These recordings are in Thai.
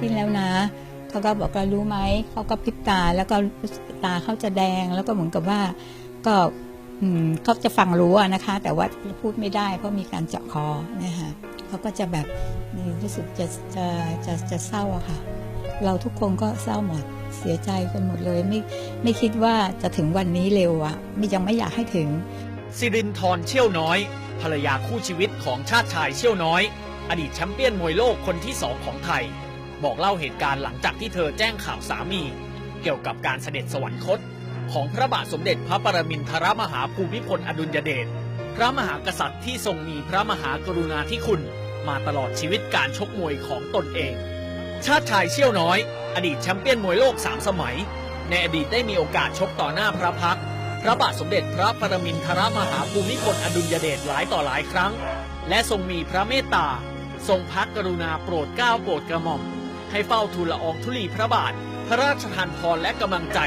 สิ้นแล้วนะเขาก็บอกว่ารู้ไหมเขาก็พริบตาแล้วก็ตาเขาจะแดงแล้วก็เหมือนกับว่าก็เขาจะฟังรู้อะนะคะ แต่ว่าพูดไม่ได้เพราะมีการเจาะคอนะคะเขาก็จะแบบรู้สึกจะจะจะจะเศร้าอะค่ะ เราทุกคนก็เศร้าหมดเสียใจกันหมดเลยไม่ไม่คิดว่าจะถึงวันนี้เร็วอะไม่ยังไม่อยากให้ถึงสิรินทร์เชี่ยวน้อย ภรรยาคู่ชีวิตของชาติชายเชี่ยวน้อย อดีตแชมเปี้ยนมวยโลกคนที่สองของไทย บอกเล่าเหตุการณ์หลังจากที่เธอแจ้งข่าวสามี เกี่ยวกับการเสด็จสวรรคต ของพระบาทสมเด็จพระปรมินทรมหาภูมิพลอดุลยเดชพระมหากษัตริย์ที่ทรงมีพระมหากรุณาธิคุณ มาตลอดชีวิตการชกมวยของตนเอง ชาติชายเชี่ยวน้อย อดีตแชมเปี้ยนมวยโลกสามสมัย ในอดีตได้มีโอกาสชกต่อหน้าพระพักพระบาทสมเด็จพระปรมินทรมหาภูมิพลอดุลยเดชหลายต่อหลายครั้ง และทรงมีพระเมตตา ทรงพักกรุณาโปรดเกล้าโปรดกระหม่อม ให้เฝ้าทูลละอองธุลีพระบาท พระราชทานพรและกำลังใจ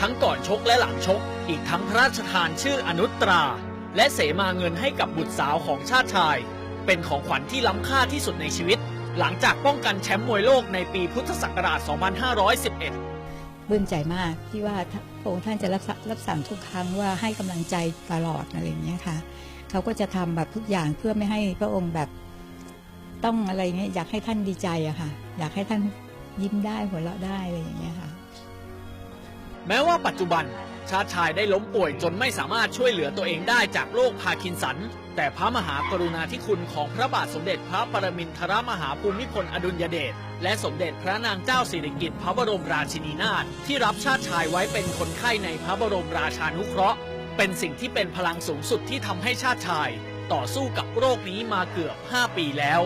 ทั้งก่อนชกและหลังชก อีกทั้งพระราชทานชื่ออนุตรา และเสมาเงินให้กับบุตรสาวของชาติชาย เป็นของขวัญที่ล้ำค่าที่สุดในชีวิต หลังจากป้องกันแชมป์มวยโลกในปีพุทธศักราช 2511ปลื้มใจมากที่ว่าพระองค์ท่านจะรับรับสั่งทุกครั้งว่าให้กำลังใจตลอดอะไรอย่างเงี้ยค่ะเขาก็จะทำแบบทุกอย่างเพื่อไม่ให้พระองค์แบบ ต้องอะไรเงี้ยอยากให้ท่านดีใจอะค่ะ อยากให้ท่านยิ้มได้หัวเราะได้อะไรอย่างเงี้ยค่ะ แม้ว่าปัจจุบัน ชาติชายได้ล้มป่วยจนไม่สามารถช่วยเหลือตัวเองได้จากโรคพาร์กินสัน แต่พระมหากรุณาธิคุณของพระบาทสมเด็จพระปรมินทรมหาภูมิพลอดุลยเดชและสมเด็จพระนางเจ้าสิริกิติ์พระบรมราชินีนาถที่รับชาติชายไว้เป็นคนไข้ในพระบรมราชานุเคราะห์ เป็นสิ่งที่เป็นพลังสูงสุดที่ทำให้ชาติชาย ต่อสู้กับโรคนี้มาเกือบ 5 ปีแล้ว